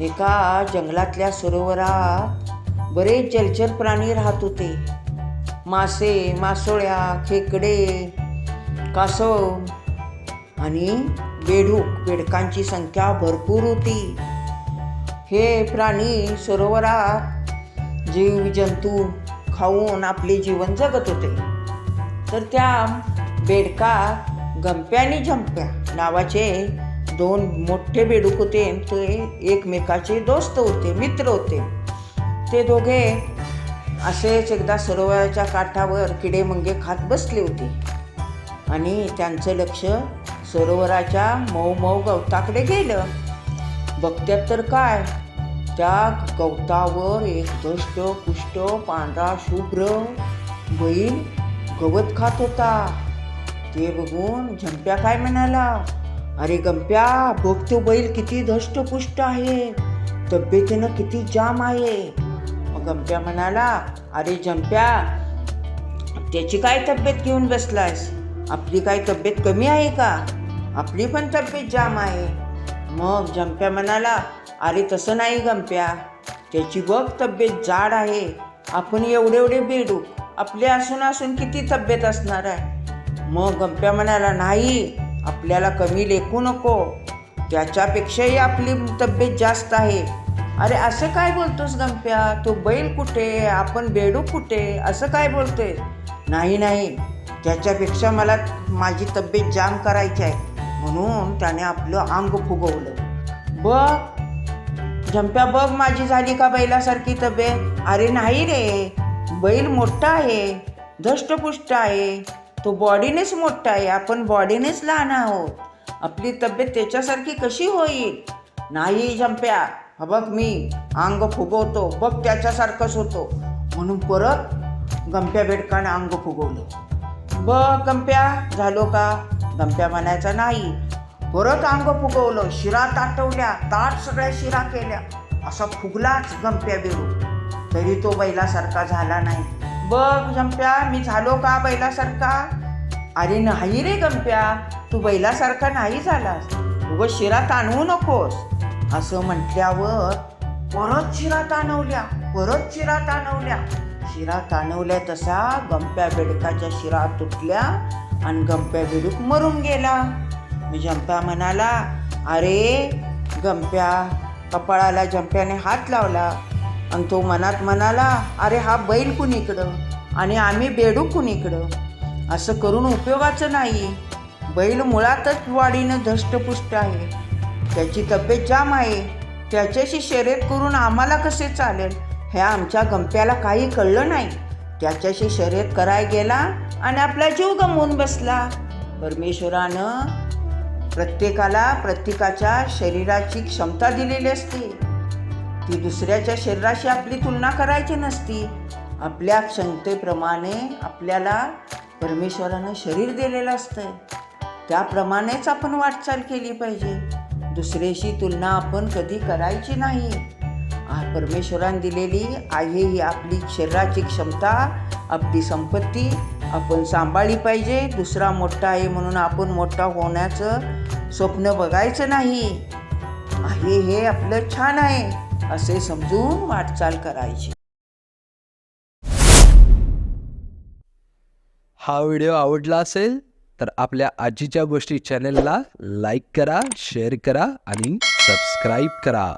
एका जंगलातल्या सरोवरात बरेच जलचर प्राणी राहत होते. मासे मासोळ्या खेकडे कासव आणि बेडूक बेडकांची संख्या भरपूर होती. हे प्राणी सरोवरात जीव जंतू खाऊन आपले जीवन जगत होते. तर त्या बेडका गंप्या आणि झंप्या नावाचे दोन मोठे बेडूक होते ते एकमेकाचे दोस्त होते मित्र होते. ते दोघे असेच एकदा सरोवराच्या काठावर किडे मंगे खात बसले होते. आणि त्यांचं लक्ष सरोवराच्या मऊ मऊ गवताकडे गेलं. बघत्यात तर काय? त्या गवतावर एक दष्ट पुष्ट पांढरा शुभ्र बैल गवत खात होता. ते बघून झंप्या काय म्हणाला? अरे गंप्या बघ तो बैल किती धष्टपुष्ट आहे. तब्येतीनं किती जाम आहे. मग गंप्या म्हणाला अरे झंप्या त्याची काय तब्येत घेऊन बसलास आपली काय तब्येत कमी आहे का? आपली पण तब्येत जाम आहे. मग जंप्या म्हणाला अरे तसं नाही गंप्या त्याची बघ तब्येत जाड आहे. आपण एवढे एवढे बेडू आपले असून असून किती तब्येत असणार आहे. मग गंप्या म्हणाला नाही आपल्याला कमी लेखू नको. त्याच्यापेक्षाही आपली तब्येत जास्त आहे. अरे असं काय बोलतोस गंप्या? तो बैल कुठे? आपण बेडू कुठे? असं काय बोलतोय? नाही नाही. त्याच्यापेक्षा मला माझी तब्येत जाम करायची आहे. म्हणून त्याने आपलं अंग फुगवलं. बघ. झंप्या बघ माझी झाली का बैलासारखी तब्येत? अरे नाही रे. बैल मोठा आहे. धष्टपुष्ट आहे. तो बॉडीनेच मोठा आहे. आपण बॉडीनेच लहान आहोत. आपली तब्येत त्याच्यासारखी कशी होईल? नाही जंप्या हा बघ मी अंग फुगवतो. बघ त्याच्यासारखंच होतो. म्हणून परत गंप्या बेडकाने अंग फुगवलं. बघ गंप्या झालो का? गंप्या म्हणायचा नाही. परत अंग फुगवलं. शिरा ताटवल्या. ताट सगळ्या शिरा केल्या. असा फुगलाच गंप्या बेडू तरी तो बैलासारखा झाला नाही. बघ जंप्या मी झालो का बैलासारखा? अरे नाही रे गंप्या तू बैलासारखा नाही झालास. उगं शिरा ताणवू नकोस. असं म्हटल्यावर परत शिरा ताणवल्या परत शिरा ताणवल्या. शिरा ताणवल्या तसा गंप्या बेडकाच्या शिरा तुटल्या आणि गंप्या बेडूक मरून गेला. मी जंप्या म्हणाला अरे गंप्या कपाळाला जंप्याने हात लावला. आणि तो मनात म्हणाला अरे हा बैल कुणीकडं? आणि आम्ही बेडूक कुणीकडं? असं करून उपयोगाचं नाही. बैल मुळातच वाढीनं धष्टपुष्ट आहे. त्याची तब्येत जाम आहे. त्याच्याशी शर्यत करून आम्हाला कसे चालेल? हे आमच्या गंप्याला काही कळलं नाही. त्याच्याशी शर्यत कराय गेला आणि आपला जीव गमवून बसला. परमेश्वरानं प्रत्येकाला प्रत्येकाच्या शरीराची क्षमता दिलेली असते. ती दुसऱ्याच्या शरीराशी आपली तुलना करायची नसती. आपल्या क्षमतेप्रमाणे आपल्याला परमेश्वरानं शरीर दिलेलं असतं त्याप्रमाणेच आपण वाटचाल केली पाहिजे. दुसऱ्याशी तुलना आपण कधी करायची नाही. परमेश्वरानं दिलेली आहे ही आपली शरीराची क्षमता आपली संपत्ती आपण सांभाळली पाहिजे. दुसरा मोठा आहे म्हणून आपण मोठा होण्याचं स्वप्न बघायचं नाही. आहे हे आपलं छान आहे. असे समजून वाटचाल करायची. हा व्हिडिओ आवडला असेल तर आपल्या आजीच्या गोष्टी चॅनेलला लाईक करा शेअर करा आणि सबस्क्राईब करा.